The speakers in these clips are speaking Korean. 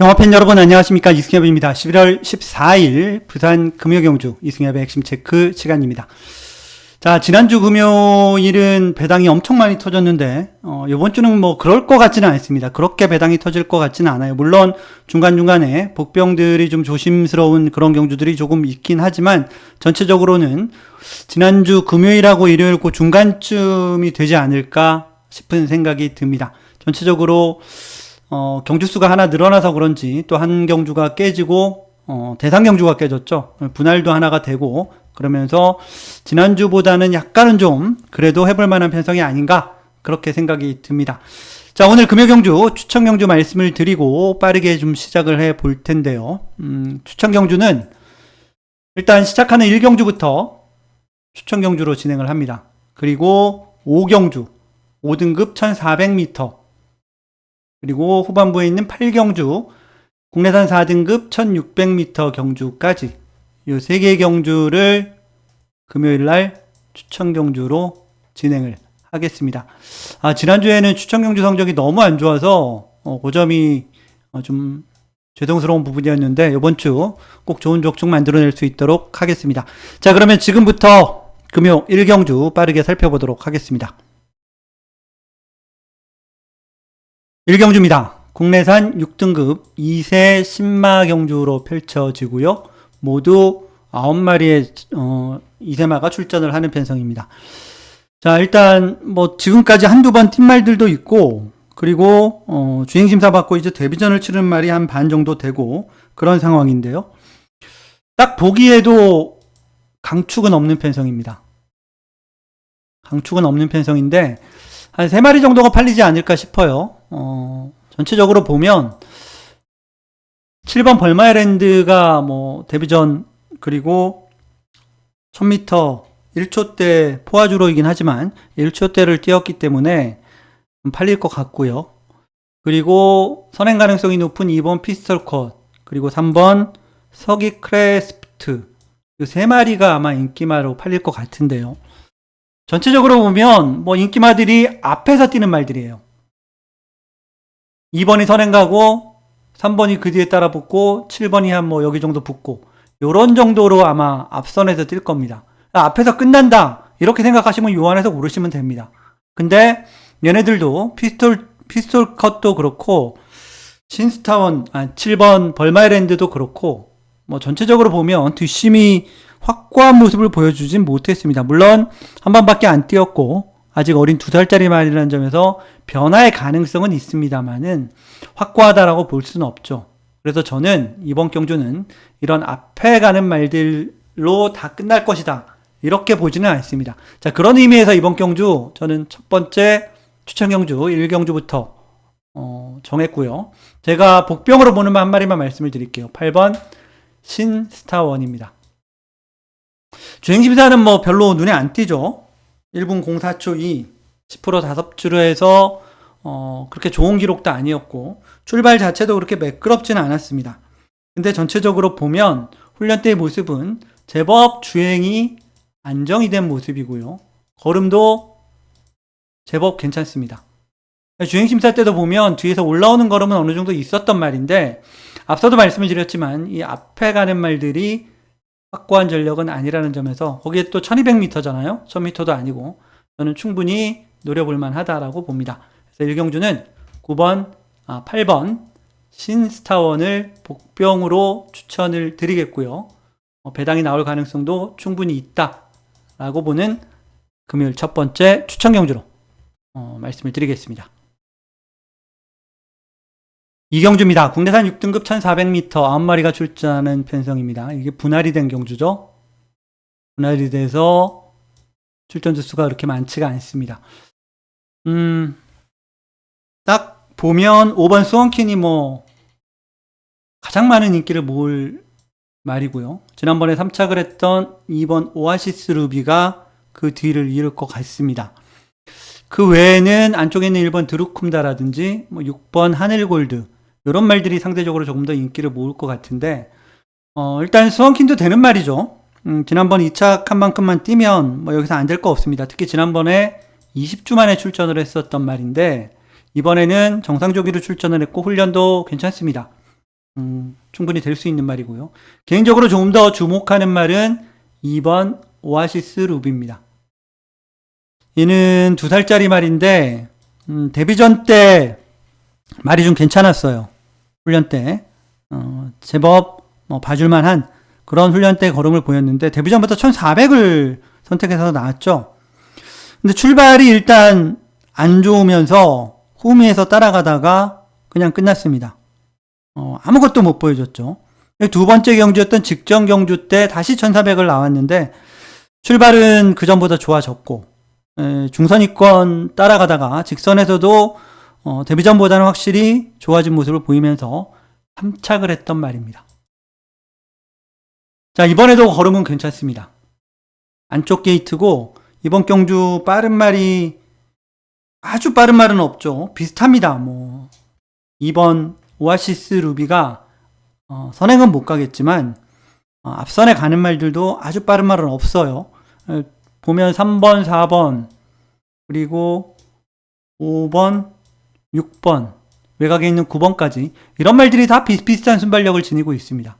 영화팬 여러분 안녕하십니까 이승엽입니다. 11월 14일 부산 금요경주 이승엽의 핵심 체크 시간입니다. 자 지난주 금요일은 배당이 엄청 많이 터졌는데 어, 이번 주는 뭐 그럴 것 같지는 않습니다. 그렇게 배당이 터질 것 같지는 않아요. 물론 중간 중간에 복병들이 좀 조심스러운 그런 경주들이 조금 있긴 하지만 전체적으로는 지난주 금요일하고 일요일 그 중간쯤이 되지 않을까 싶은 생각이 듭니다. 전체적으로 어, 경주 수가 하나 늘어나서 그런지 또 한 경주가 깨지고 어, 대상 경주가 깨졌죠. 분할도 하나가 되고 그러면서 지난주보다는 약간은 좀 그래도 해볼 만한 편성이 아닌가 그렇게 생각이 듭니다. 자 오늘 금요 경주 추천 경주 말씀을 드리고 빠르게 좀 시작을 해 볼 텐데요. 음, 추천 경주는 일단 시작하는 1경주부터 추천 경주로 진행을 합니다. 그리고 5경주 5등급 1400m 그리고 후반부에 있는 8경주, 국내산 4등급 1600m 경주까지 이 세 개의 경주를 금요일 날 추천 경주로 진행을 하겠습니다. 아, 지난주에는 추천 경주 성적이 너무 안 좋아서 어, 그 점이 어, 좀 죄송스러운 부분이었는데 이번 주 꼭 좋은 족축 만들어낼 수 있도록 하겠습니다. 자, 그러면 지금부터 금요 1경주 빠르게 살펴보도록 하겠습니다. 1경주입니다. 국내산 6등급 2세 신마 경주로 펼쳐지고요. 모두 9마리의 어, 2세마가 출전을 하는 편성입니다. 자, 일단 뭐 지금까지 한두 번 뛴 말들도 있고 그리고 어, 주행 심사 받고 이제 데뷔전을 치른 말이 한 반 정도 되고 그런 상황인데요. 딱 보기에도 강축은 없는 편성입니다. 강축은 없는 편성인데 한세 마리 정도가 팔리지 않을까 싶어요. 어, 전체적으로 보면 7번 벌마이랜드가 뭐 데뷔전 그리고 1000m 1초대 포화주로이긴 하지만 1초대를 뛰었기 때문에 좀 팔릴 것 같고요. 그리고 선행 가능성이 높은 2번 피스톨 컷 그리고 3번 서기 크레스프트 이 세 마리가 아마 인기마로 팔릴 것 같은데요. 전체적으로 보면 뭐 인기마들이 앞에서 뛰는 말들이에요. 2번이 선행 가고 3번이 그 뒤에 따라 붙고 7번이 한 뭐 여기 정도 붙고 요런 정도로 아마 앞선에서 뛸 겁니다. 앞에서 끝난다 이렇게 생각하시면 요 안에서 고르시면 됩니다. 근데 얘네들도 피스톨 피스톨 컷도 그렇고 신스타원 아 7번 벌마이랜드도 그렇고 뭐 전체적으로 보면 뒷심이 확고한 모습을 보여주진 못했습니다. 물론 한 번밖에 안 뛰었고 아직 어린 두 살짜리 말이라는 점에서 변화의 가능성은 있습니다만은 확고하다라고 볼 수는 없죠. 그래서 저는 이번 경주는 이런 앞에 가는 말들로 다 끝날 것이다. 이렇게 보지는 않습니다. 자, 그런 의미에서 이번 경주 저는 첫 번째 추천 경주 1경주부터 어, 정했고요. 제가 복병으로 보는 한 마리만 말씀을 드릴게요. 8번 신스타원입니다. 주행심사는 뭐 별로 눈에 안 띄죠. 1분 04초 2, 10% 다섯 주로 해서 어, 그렇게 좋은 기록도 아니었고 출발 자체도 그렇게 매끄럽지는 않았습니다. 근데 전체적으로 보면 훈련 때의 모습은 제법 주행이 안정이 된 모습이고요. 걸음도 제법 괜찮습니다. 주행 심사 때도 보면 뒤에서 올라오는 걸음은 어느 정도 있었던 말인데 앞서도 말씀을 드렸지만 이 앞에 가는 말들이 확고한 전력은 아니라는 점에서 거기에 또 1200m잖아요. 1000m도 아니고 저는 충분히 노려볼 만하다라고 봅니다. 그래서 일경주는 9번, 아, 8번 신스타원을 복병으로 추천을 드리겠고요. 어, 배당이 나올 가능성도 충분히 있다라고 보는 금요일 첫 번째 추천 경주로 어, 말씀을 드리겠습니다. 이경주입니다. 국내산 6등급 1400m 9마리가 출전하는 편성입니다. 이게 분할이 된 경주죠. 분할이 돼서 출전 주수가 그렇게 많지가 않습니다. 음, 딱 보면 5번 수원킨이 뭐 가장 많은 인기를 모을 말이고요. 지난번에 3착을 했던 2번 오아시스 루비가 그 뒤를 이을 것 같습니다. 그 외에는 안쪽에 있는 1번 드루쿰다라든지 뭐 6번 하늘골드 이런 말들이 상대적으로 조금 더 인기를 모을 것 같은데 어, 일단 수원킨도 되는 말이죠. 음, 지난번 2착 한 만큼만 뛰면 뭐 여기서 안 될 거 없습니다. 특히 지난번에 20주 만에 출전을 했었던 말인데 이번에는 정상 조기로 출전을 했고 훈련도 괜찮습니다. 음, 충분히 될 수 있는 말이고요. 개인적으로 조금 더 주목하는 말은 2번 오아시스 루비입니다. 얘는 두 살짜리 말인데 음, 데뷔전 때 말이 좀 괜찮았어요. 훈련 때 어, 제법 뭐 봐줄만한 그런 훈련 때 걸음을 보였는데 데뷔전부터 1400을 선택해서 나왔죠. 근데 출발이 일단 안 좋으면서 후미에서 따라가다가 그냥 끝났습니다. 어, 아무것도 못 보여줬죠. 두 번째 경주였던 직전 경주 때 다시 1400을 나왔는데 출발은 그 전보다 좋아졌고 에, 중선위권 따라가다가 직선에서도 어, 데뷔전보다는 확실히 좋아진 모습을 보이면서 함착을 했던 말입니다. 자, 이번에도 걸음은 괜찮습니다. 안쪽 게이트고, 이번 경주 빠른 말이 아주 빠른 말은 없죠. 비슷합니다. 뭐, 이번 오아시스 루비가 어, 선행은 못 가겠지만, 어, 앞선에 가는 말들도 아주 빠른 말은 없어요. 에, 보면 3번, 4번, 그리고 5번, 6번, 외곽에 있는 9번까지 이런 말들이 다 비슷비슷한 순발력을 지니고 있습니다.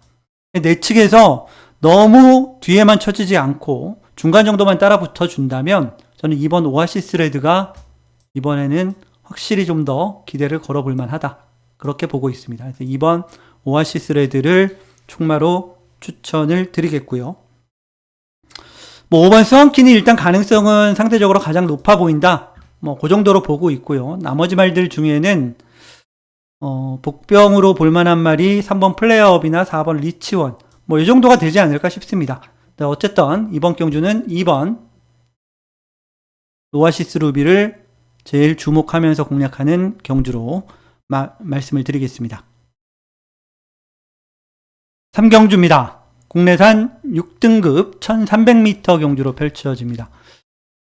내 측에서 너무 뒤에만 쳐지지 않고 중간 정도만 따라 붙어 준다면 저는 이번 오아시스 레드가 이번에는 확실히 좀 더 기대를 걸어 볼 만하다. 그렇게 보고 있습니다. 그래서 이번 오아시스 레드를 총마로 추천을 드리겠고요. 뭐 5번 스원키는 일단 가능성은 상대적으로 가장 높아 보인다. 뭐 그 정도로 보고 있고요. 나머지 말들 중에는 어, 복병으로 볼만한 말이 3번 플레이어업이나 4번 리치원 뭐 이 정도가 되지 않을까 싶습니다. 네, 어쨌든 이번 경주는 2번 오아시스 루비를 제일 주목하면서 공략하는 경주로 마, 말씀을 드리겠습니다. 3경주입니다. 국내산 6등급 1300m 경주로 펼쳐집니다.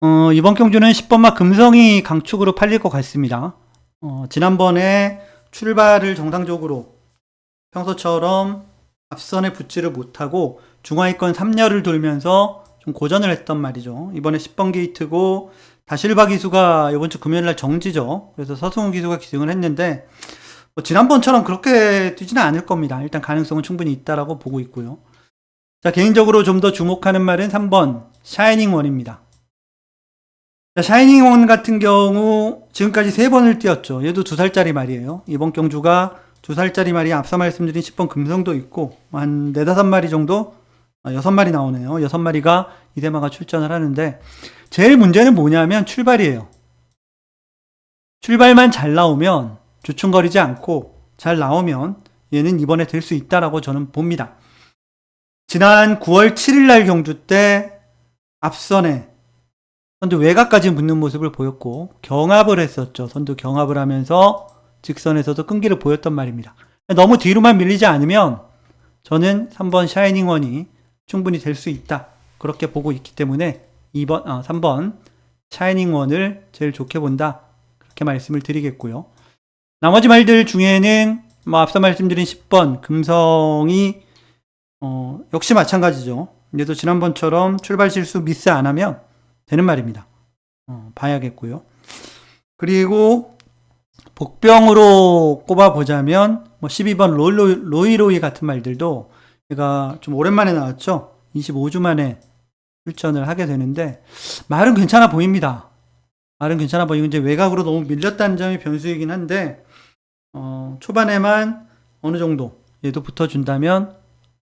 어, 이번 경주는 10번마 금성이 강축으로 팔릴 것 같습니다. 어, 지난번에 출발을 정상적으로 평소처럼 앞선에 붙지를 못하고 중하위권 3열을 돌면서 좀 고전을 했던 말이죠. 이번에 10번 게이트고 다실바 기수가 이번 주 금요일 날 정지죠. 그래서 서승우 기수가 기승을 했는데 뭐 지난번처럼 그렇게 뛰지는 않을 겁니다. 일단 가능성은 충분히 있다라고 보고 있고요. 자, 개인적으로 좀 더 주목하는 말은 3번 샤이닝 원입니다. 자, 샤이닝 원 같은 경우 지금까지 세 번을 뛰었죠. 얘도 두 살짜리 말이에요. 이번 경주가 두 살짜리 말이 앞서 말씀드린 10번 금성도 있고 한 네다섯 마리 정도 아, 여섯 마리 나오네요. 여섯 마리가 이대마가 출전을 하는데 제일 문제는 뭐냐면 출발이에요. 출발만 잘 나오면 주춤거리지 않고 잘 나오면 얘는 이번에 될 수 있다라고 저는 봅니다. 지난 9월 7일 날 경주 때 앞선에 선두 외곽까지 붙는 모습을 보였고 경합을 했었죠. 선두 경합을 하면서 직선에서도 끈기를 보였던 말입니다. 너무 뒤로만 밀리지 않으면 저는 3번 샤이닝원이 충분히 될 수 있다. 그렇게 보고 있기 때문에 2번, 아, 3번 샤이닝원을 제일 좋게 본다. 그렇게 말씀을 드리겠고요. 나머지 말들 중에는 뭐 앞서 말씀드린 10번 금성이 어, 역시 마찬가지죠. 얘도 지난번처럼 출발 실수 미스 안 하면 되는 말입니다. 어, 봐야겠고요. 그리고 복병으로 꼽아보자면 뭐 12번 로이 로이, 로이로이 같은 말들도 얘가 좀 오랜만에 나왔죠. 25주 만에 출전을 하게 되는데 말은 괜찮아 보입니다. 말은 괜찮아 보이고 이제 외곽으로 너무 밀렸다는 점이 변수이긴 한데 어, 초반에만 어느 정도 얘도 붙어준다면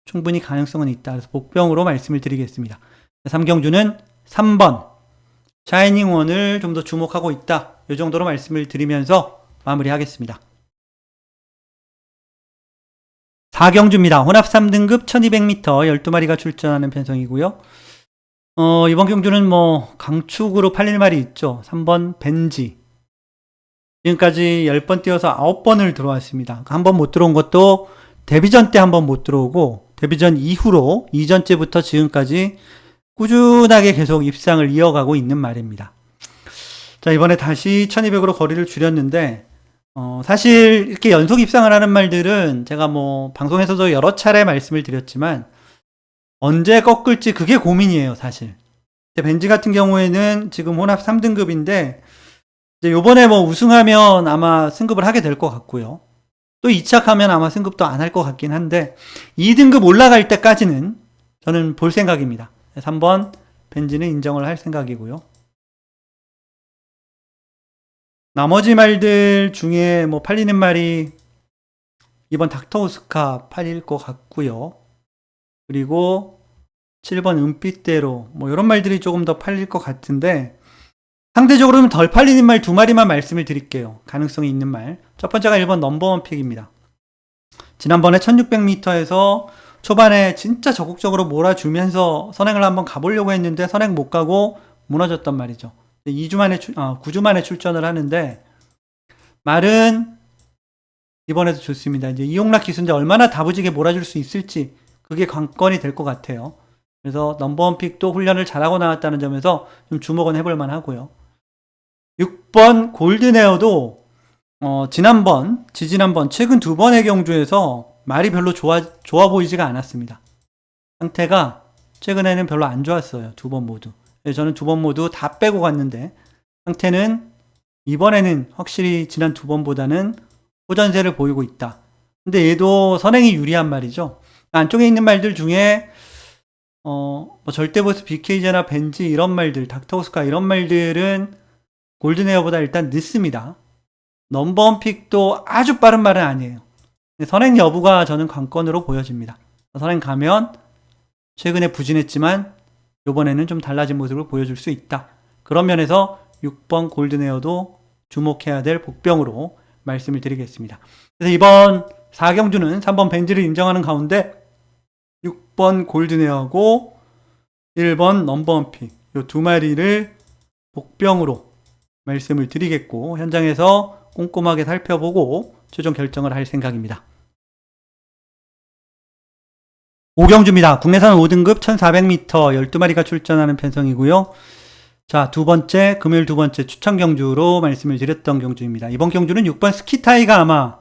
충분히 가능성은 있다. 그래서 복병으로 말씀을 드리겠습니다. 3경주는 3번 샤이닝 원을 좀 더 주목하고 있다. 이 정도로 말씀을 드리면서 마무리하겠습니다. 4경주입니다. 혼합 3등급 1200m 12마리가 출전하는 편성이고요. 어, 이번 경주는 뭐 강축으로 팔릴 말이 있죠. 3번 벤지. 지금까지 10번 뛰어서 9번을 들어왔습니다. 한 번 못 들어온 것도 데뷔전 때 한 번 못 들어오고 데뷔전 이후로 이전째부터 지금까지 꾸준하게 계속 입상을 이어가고 있는 말입니다. 자, 이번에 다시 1200으로 거리를 줄였는데, 어, 사실 이렇게 연속 입상을 하는 말들은 제가 뭐 방송에서도 여러 차례 말씀을 드렸지만, 언제 꺾을지 그게 고민이에요, 사실. 벤지 같은 경우에는 지금 혼합 3등급인데, 이제 요번에 뭐 우승하면 아마 승급을 하게 될 것 같고요. 또 2차 가면 아마 승급도 안 할 것 같긴 한데 2등급 올라갈 때까지는 저는 볼 생각입니다. 3번 벤지는 인정을 할 생각이고요. 나머지 말들 중에 뭐 팔리는 말이 이번 닥터우스카 팔릴 것 같고요. 그리고 7번 은빛대로 뭐 이런 말들이 조금 더 팔릴 것 같은데 상대적으로는 덜 팔리는 말 두 마리만 말씀을 드릴게요. 가능성이 있는 말. 첫 번째가 1번 넘버원 픽입니다. 지난번에 1600m에서 초반에 진짜 적극적으로 몰아주면서 선행을 한번 가보려고 했는데 선행 못 가고 무너졌단 말이죠. 2주 만에, 출, 아, 9주 만에 출전을 하는데 말은 이번에도 좋습니다. 이제 이용락 기수인데 얼마나 다부지게 몰아줄 수 있을지 그게 관건이 될 것 같아요. 그래서 넘버원 픽도 훈련을 잘하고 나왔다는 점에서 좀 주목은 해볼 만하고요. 6번 골드네어도 어, 지난번, 지지난번, 최근 두 번의 경주에서 말이 별로 좋아, 좋아 보이지가 않았습니다. 상태가 최근에는 별로 안 좋았어요. 두 번 모두. 그래서 저는 두 번 모두 다 빼고 갔는데 상태는 이번에는 확실히 지난 두 번보다는 호전세를 보이고 있다. 근데 얘도 선행이 유리한 말이죠. 안쪽에 있는 말들 중에 어, 뭐 절대보스 BK제나 벤지 이런 말들, 닥터우스카 이런 말들은 골든에어보다 일단 늦습니다. 넘버원 픽도 아주 빠른 말은 아니에요. 선행 여부가 저는 관건으로 보여집니다. 선행 가면 최근에 부진했지만 이번에는 좀 달라진 모습을 보여줄 수 있다. 그런 면에서 6번 골든에어도 주목해야 될 복병으로 말씀을 드리겠습니다. 그래서 이번 4경주는 3번 벤지를 인정하는 가운데 6번 골든에어고 1번 넘버원 픽, 이두 마리를 복병으로 말씀을 드리겠고, 현장에서 꼼꼼하게 살펴보고 최종 결정을 할 생각입니다. 5경주입니다. 국내산 5등급 1400m 12마리가 출전하는 편성이고요. 자, 두 번째, 금요일 두 번째 추천 경주로 말씀을 드렸던 경주입니다. 이번 경주는 6번 스키타이가 아마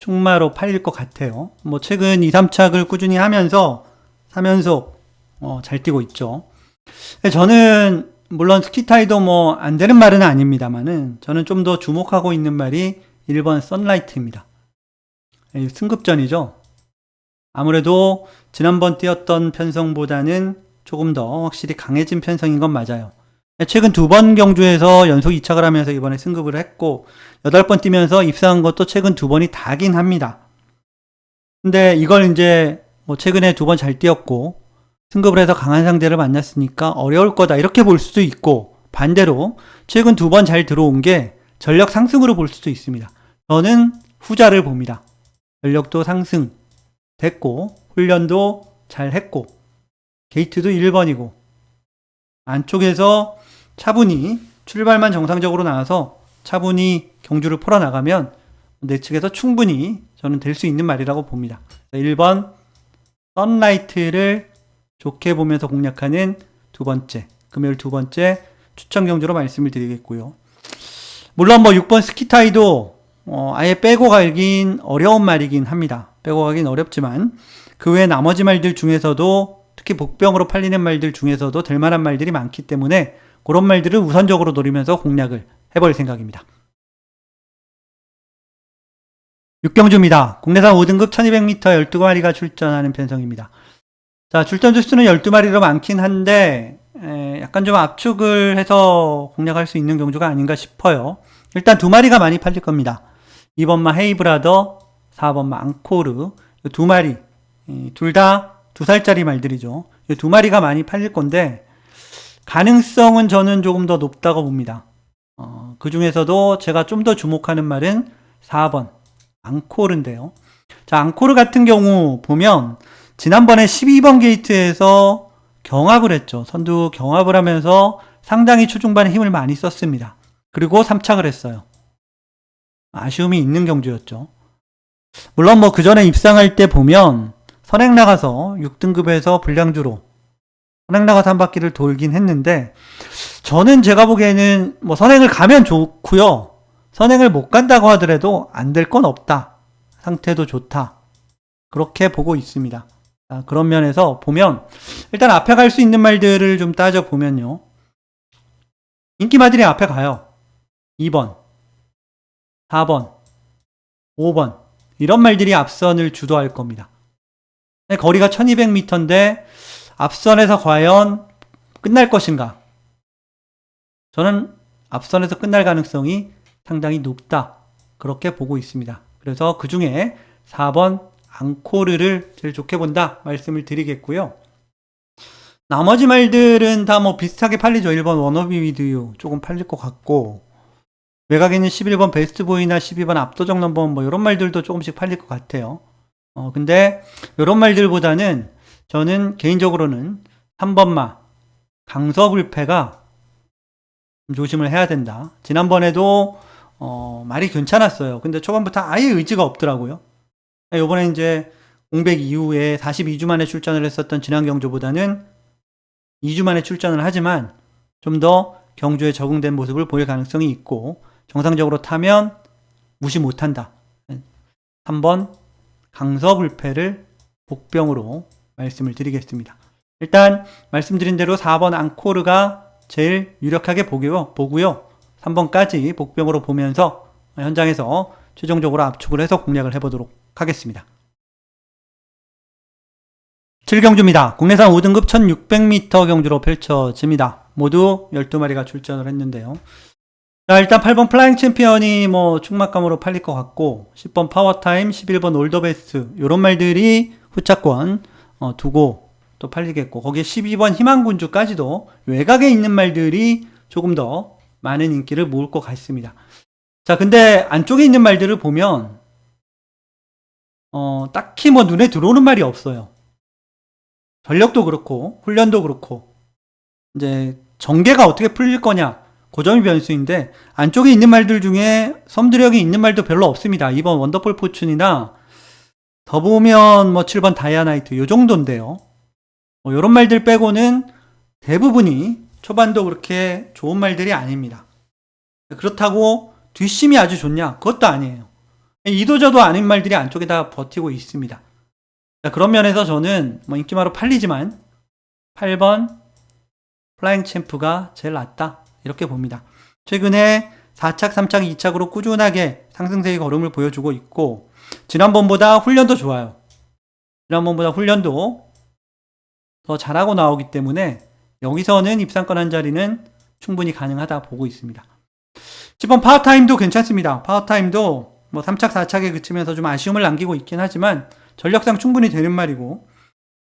총마로 팔릴 것 같아요. 뭐 최근 2, 3착을 꾸준히 하면서 3연속 어, 잘 뛰고 있죠. 저는 물론 스키타이도 뭐 안 되는 말은 아닙니다만은 저는 좀 더 주목하고 있는 말이 1번 썬라이트입니다. 승급전이죠. 아무래도 지난번 뛰었던 편성보다는 조금 더 확실히 강해진 편성인 건 맞아요. 최근 두 번 경주에서 연속 2착을 하면서 이번에 승급을 했고, 8번 뛰면서 입상한 것도 최근 두 번이 다긴 합니다. 근데 이걸 이제 뭐 최근에 두 번 잘 뛰었고, 승급을 해서 강한 상대를 만났으니까 어려울 거다. 이렇게 볼 수도 있고, 반대로 최근 두 번 잘 들어온 게 전력 상승으로 볼 수도 있습니다. 저는 후자를 봅니다. 전력도 상승 됐고, 훈련도 잘 했고, 게이트도 1번이고, 안쪽에서 차분히 출발만 정상적으로 나와서 차분히 경주를 풀어나가면 내 측에서 충분히 저는 될 수 있는 말이라고 봅니다. 1번 썬라이트를 좋게 보면서 공략하는 두 번째, 금요일 두 번째 추천 경주로 말씀을 드리겠고요. 물론 뭐 6번 스키타이도 어, 아예 빼고 가긴 어려운 말이긴 합니다. 빼고 가긴 어렵지만 그 외 나머지 말들 중에서도 특히 복병으로 팔리는 말들 중에서도 될 만한 말들이 많기 때문에 그런 말들을 우선적으로 노리면서 공략을 해볼 생각입니다. 6경주입니다. 국내산 5등급 1200m 12마리가 출전하는 편성입니다. 자, 출전 주수는 12마리로 많긴 한데, 에, 약간 좀 압축을 해서 공략할 수 있는 경주가 아닌가 싶어요. 일단 두 마리가 많이 팔릴 겁니다. 2번마 헤이브라더, 4번마 앙코르, 두 마리, 둘 다 두 살짜리 말들이죠. 이두 마리가 많이 팔릴 건데, 가능성은 저는 조금 더 높다고 봅니다. 어, 그 중에서도 제가 좀 더 주목하는 말은 4번, 앙코르인데요. 자, 앙코르 같은 경우 보면, 지난번에 12번 게이트에서 경합을 했죠. 선두 경합을 하면서 상당히 초중반에 힘을 많이 썼습니다. 그리고 3착을 했어요. 아쉬움이 있는 경주였죠. 물론 뭐 그 전에 입상할 때 보면 선행 나가서 6등급에서 불량주로 선행 나가서 한 바퀴를 돌긴 했는데 저는 제가 보기에는 뭐 선행을 가면 좋고요. 선행을 못 간다고 하더라도 안 될 건 없다. 상태도 좋다. 그렇게 보고 있습니다. 자, 그런 면에서 보면 일단 앞에 갈 수 있는 말들을 좀 따져 보면요. 인기마들이 앞에 가요. 2번, 4번, 5번. 이런 말들이 앞선을 주도할 겁니다. 네, 거리가 1200m인데 앞선에서 과연 끝날 것인가? 저는 앞선에서 끝날 가능성이 상당히 높다. 그렇게 보고 있습니다. 그래서 그 중에 4번 앙코르를 제일 좋게 본다 말씀을 드리겠고요. 나머지 말들은 다 뭐 비슷하게 팔리죠. 1번 워너비 위드유 조금 팔릴 것 같고 외곽에는 11번 베스트보이나 12번 압도적 넘버원 뭐 이런 말들도 조금씩 팔릴 것 같아요. 어 근데 이런 말들보다는 저는 개인적으로는 3번마 강서불패가 좀 조심을 해야 된다. 지난번에도 어 말이 괜찮았어요. 근데 초반부터 아예 의지가 없더라고요. 요번에 이제 공백 이후에 42주 만에 출전을 했었던 지난 경주보다는 2주 만에 출전을 하지만 좀 더 경주에 적응된 모습을 보일 가능성이 있고 정상적으로 타면 무시 못한다. 3번 강서불패를 복병으로 말씀을 드리겠습니다. 일단 말씀드린 대로 4번 앙코르가 제일 유력하게. 보고요. 3번까지 복병으로 보면서 현장에서 최종적으로 압축을 해서 공략을 해보도록 하겠습니다. 7경주입니다. 국내산 5등급 1600m 경주로 펼쳐집니다. 모두 12마리가 출전을 했는데요. 자, 일단 8번 플라잉 챔피언이 뭐 충막감으로 팔릴 것 같고 10번 파워타임, 11번 올더베스트 이런 말들이 후차권 어, 두고 또 팔리겠고 거기에 12번 희망군주까지도 외곽에 있는 말들이 조금 더 많은 인기를 모을 것 같습니다. 자, 근데 안쪽에 있는 말들을 보면 어, 딱히 뭐 눈에 들어오는 말이 없어요. 전력도 그렇고 훈련도 그렇고 이제 전개가 어떻게 풀릴 거냐 그 점이 변수인데 안쪽에 있는 말들 중에 섬드력이 있는 말도 별로 없습니다. 2번 원더풀 포춘이나 더 보면 뭐 7번 다이아나이트 요 정도인데요. 뭐 이런 말들 빼고는 대부분이 초반도 그렇게 좋은 말들이 아닙니다. 그렇다고 뒷심이 아주 좋냐? 그것도 아니에요. 이도저도 아닌 말들이 안쪽에 다 버티고 있습니다. 자, 그런 면에서 저는 뭐 인기마로 팔리지만 8번 플라잉 챔프가 제일 낫다. 이렇게 봅니다. 최근에 4착, 3착, 2착으로 꾸준하게 상승세의 걸음을 보여주고 있고 지난번보다 훈련도 좋아요. 지난번보다 훈련도 더 잘하고 나오기 때문에 여기서는 입상권 한 자리는 충분히 가능하다 보고 있습니다. 10번 파워타임도 괜찮습니다. 파워타임도 뭐 3착, 4착에 그치면서 좀 아쉬움을 남기고 있긴 하지만 전력상 충분히 되는 말이고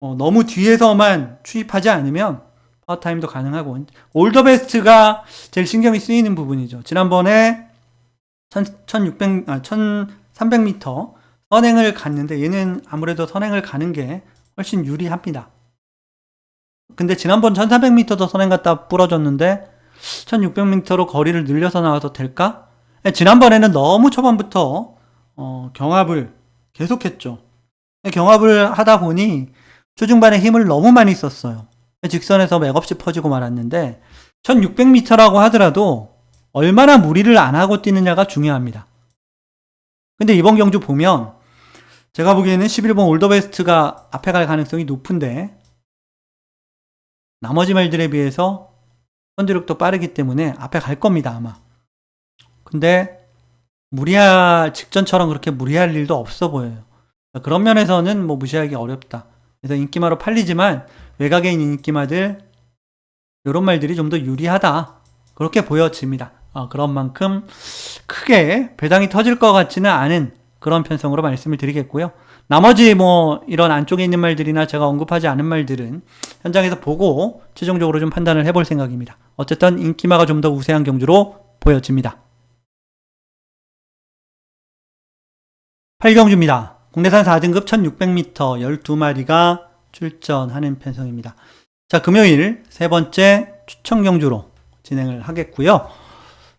어, 너무 뒤에서만 추입하지 않으면 파워타임도 가능하고 올더 베스트가 제일 신경이 쓰이는 부분이죠. 지난번에 1600, 아, 1300m 선행을 갔는데 얘는 아무래도 선행을 가는 게 훨씬 유리합니다. 근데 지난번 1300m도 선행 갔다 부러졌는데 1600m로 거리를 늘려서 나와도 될까? 네, 지난번에는 너무 초반부터 어, 경합을 계속했죠. 경합을 하다 보니 초중반에 힘을 너무 많이 썼어요. 직선에서 맥없이 퍼지고 말았는데 1600m라고 하더라도 얼마나 무리를 안 하고 뛰느냐가 중요합니다. 근데 이번 경주 보면 제가 보기에는 11번 올더베스트가 앞에 갈 가능성이 높은데 나머지 말들에 비해서 선두력도 빠르기 때문에 앞에 갈 겁니다 아마. 근데 무리할 직전처럼 그렇게 무리할 일도 없어 보여요. 그런 면에서는 뭐 무시하기 어렵다. 그래서 인기마로 팔리지만 외곽에 있는 인기마들 이런 말들이 좀 더 유리하다. 그렇게 보여집니다. 어, 그런 만큼 크게 배당이 터질 것 같지는 않은 그런 편성으로 말씀을 드리겠고요. 나머지 뭐 이런 안쪽에 있는 말들이나 제가 언급하지 않은 말들은 현장에서 보고 최종적으로 좀 판단을 해볼 생각입니다. 어쨌든 인기마가 좀 더 우세한 경주로 보여집니다. 8경주입니다. 국내산 4등급 1600m 12마리가 출전하는 편성입니다. 자, 금요일 세 번째 추천 경주로 진행을 하겠고요.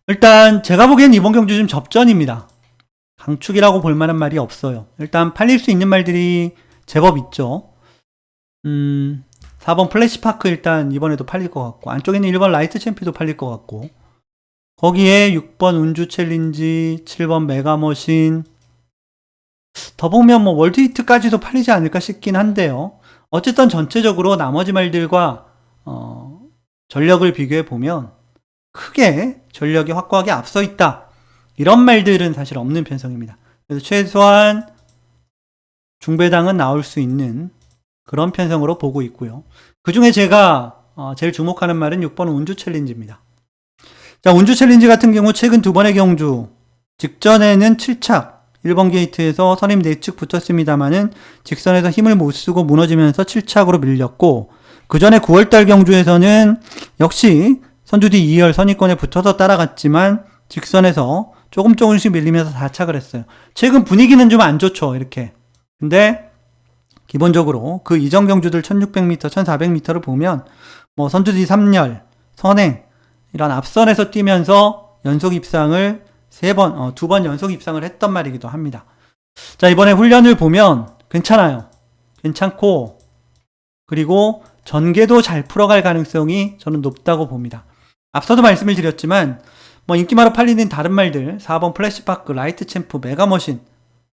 일단 제가 보기엔 이번 경주 좀 접전입니다. 강축이라고 볼 만한 말이 없어요. 일단 팔릴 수 있는 말들이 제법 있죠. 음, 4번 플래시파크 일단 이번에도 팔릴 것 같고, 안쪽에는 1번 라이트 챔피도 팔릴 것 같고, 거기에 6번 운주 챌린지, 7번 메가머신, 더 보면 뭐 월드 히트까지도 팔리지 않을까 싶긴 한데요. 어쨌든 전체적으로 나머지 말들과 어, 전력을 비교해 보면 크게 전력이 확고하게 앞서 있다. 이런 말들은 사실 없는 편성입니다. 그래서 최소한 중배당은 나올 수 있는 그런 편성으로 보고 있고요. 그 중에 제가 어, 제일 주목하는 말은 6번 운주 챌린지입니다. 자, 운주 챌린지 같은 경우 최근 두 번의 경주 직전에는 7착 1번 게이트에서 선임 4측 붙었습니다만은 직선에서 힘을 못 쓰고 무너지면서 7착으로 밀렸고 그 전에 9월달 경주에서는 역시 선두 뒤 2열 선입권에 붙어서 따라갔지만 직선에서 조금 조금씩 밀리면서 4착을 했어요. 최근 분위기는 좀 안 좋죠, 이렇게. 근데 기본적으로 그 이전 경주들 1600m, 1400m를 보면 뭐 선두뒤 3열, 선행 이런 앞선에서 뛰면서 연속 입상을 세 번, 어, 두 번 연속 입상을 했던 말이기도 합니다. 자, 이번에 훈련을 보면 괜찮아요. 괜찮고, 그리고 전개도 잘 풀어갈 가능성이 저는 높다고 봅니다. 앞서도 말씀을 드렸지만, 뭐 인기마로 팔리는 다른 말들, 4번 플래시파크, 라이트 챔프, 메가머신,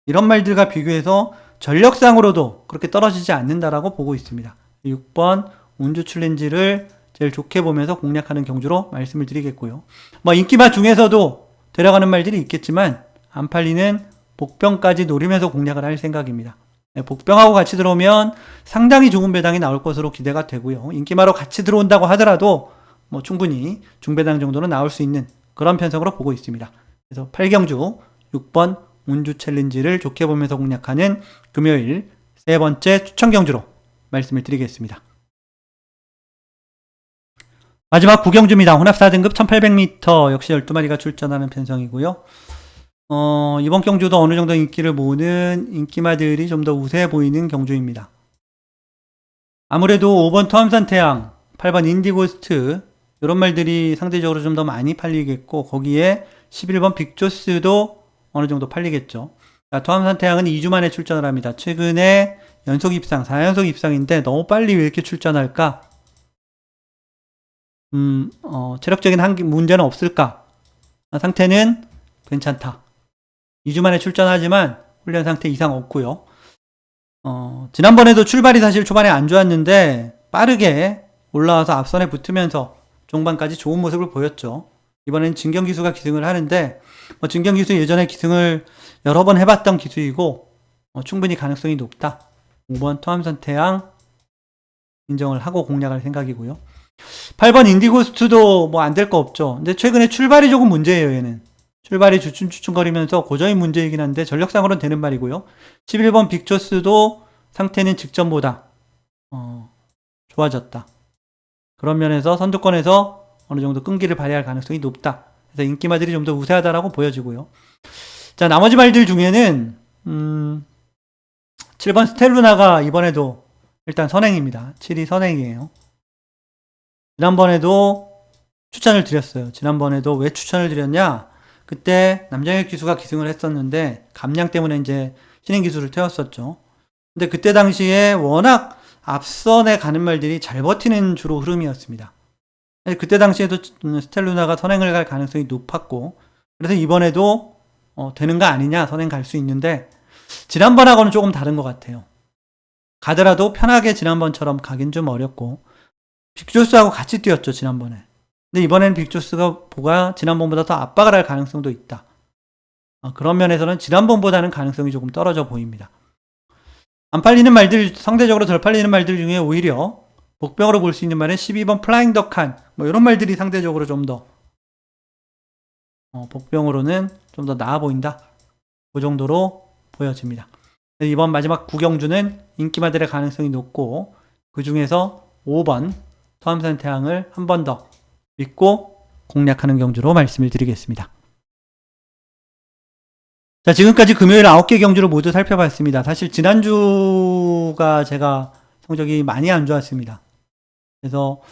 이런 말들과 비교해서 전력상으로도 그렇게 떨어지지 않는다라고 보고 있습니다. 6번 운주 챌린지를 제일 좋게 보면서 공략하는 경주로 말씀을 드리겠고요. 뭐 인기마 중에서도 데려가는 말들이 있겠지만 안 팔리는 복병까지 노리면서 공략을 할 생각입니다. 네, 복병하고 같이 들어오면 상당히 좋은 배당이 나올 것으로 기대가 되고요. 인기마로 같이 들어온다고 하더라도 뭐 충분히 중배당 정도는 나올 수 있는 그런 편성으로 보고 있습니다. 그래서 8경주 6번 운주 챌린지를 좋게 보면서 공략하는 금요일 세 번째 추천 경주로 말씀을 드리겠습니다. 마지막 구경주입니다. 혼합 4등급 1800m 역시 12마리가 출전하는 편성이고요. 어, 이번 경주도 어느 정도 인기를 모으는 인기마들이 좀 더 우세해 보이는 경주입니다. 아무래도 5번 토함산 태양, 8번 인디고스트 이런 말들이 상대적으로 좀 더 많이 팔리겠고 거기에 11번 빅조스도 어느 정도 팔리겠죠. 자, 토함산 태양은 2주 만에 출전을 합니다. 최근에 연속 입상, 4연속 입상인데 너무 빨리 왜 이렇게 출전할까? 음, 어, 체력적인 한계, 문제는 없을까? 상태는 괜찮다. 2주 만에 출전하지만 훈련 상태 이상 없고요. 어, 지난번에도 출발이 사실 초반에 안 좋았는데 빠르게 올라와서 앞선에 붙으면서 종반까지 좋은 모습을 보였죠. 이번엔 진경 기수가 기승을 하는데 뭐 진경 기수 예전에 기승을 여러 번 해봤던 기수이고 어, 충분히 가능성이 높다. 5번 토함선 태양 인정을 하고 공략할 생각이고요. 8번 인디고스트도 뭐 안 될 거 없죠. 근데 최근에 출발이 조금 문제예요, 얘는. 출발이 주춤주춤거리면서 고정이 문제이긴 한데 전력상으로는 되는 말이고요. 11번 빅조스도 상태는 직전보다 어, 좋아졌다. 그런 면에서 선두권에서 어느 정도 끈기를 발휘할 가능성이 높다. 그래서 인기마들이 좀 더 우세하다라고 보여지고요. 자, 나머지 말들 중에는 음, 7번 스텔루나가 이번에도 일단 선행입니다. 7위 선행이에요. 지난번에도 추천을 드렸어요. 지난번에도 왜 추천을 드렸냐? 그때 남장혁 기수가 기승을 했었는데 감량 때문에 이제 신인 기수를 태웠었죠. 근데 그때 당시에 워낙 앞선에 가는 말들이 잘 버티는 주로 흐름이었습니다. 그때 당시에도 스텔루나가 선행을 갈 가능성이 높았고 그래서 이번에도 어, 되는 거 아니냐 선행 갈 수 있는데 지난번하고는 조금 다른 것 같아요. 가더라도 편하게 지난번처럼 가긴 좀 어렵고 빅조스하고 같이 뛰었죠, 지난번에. 근데 이번에는 빅조스가 보가 지난번보다 더 압박을 할 가능성도 있다. 어, 그런 면에서는 지난번보다는 가능성이 조금 떨어져 보입니다. 안 팔리는 말들, 상대적으로 덜 팔리는 말들 중에 오히려 복병으로 볼 수 있는 말은 12번 플라잉 더칸, 뭐 이런 말들이 상대적으로 좀 더, 어, 복병으로는 좀 더 나아 보인다. 그 정도로 보여집니다. 이번 마지막 구경주는 인기마들의 가능성이 높고, 그 중에서 5번 토함산 태양을 한 번 더 믿고 공략하는 경주로 말씀을 드리겠습니다. 자, 지금까지 금요일 9개 경주를 모두 살펴봤습니다. 사실 지난주가 제가 성적이 많이 안 좋았습니다. 그래서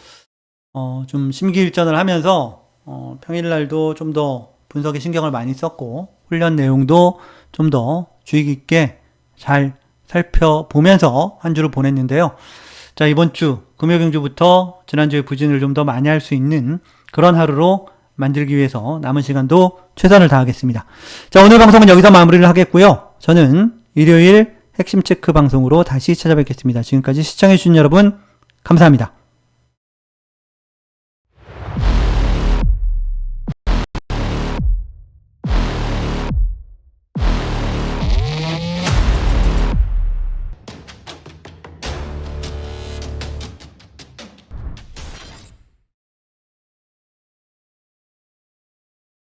어, 좀 심기일전을 하면서 어, 평일날도 좀 더 분석에 신경을 많이 썼고 훈련 내용도 좀 더 주의 깊게 잘 살펴보면서 한 주를 보냈는데요. 자, 이번 주 금요 경주부터 지난주에 부진을 좀 더 많이 할 수 있는 그런 하루로 만들기 위해서 남은 시간도 최선을 다하겠습니다. 자, 오늘 방송은 여기서 마무리를 하겠고요. 저는 일요일 핵심 체크 방송으로 다시 찾아뵙겠습니다. 지금까지 시청해주신 여러분, 감사합니다.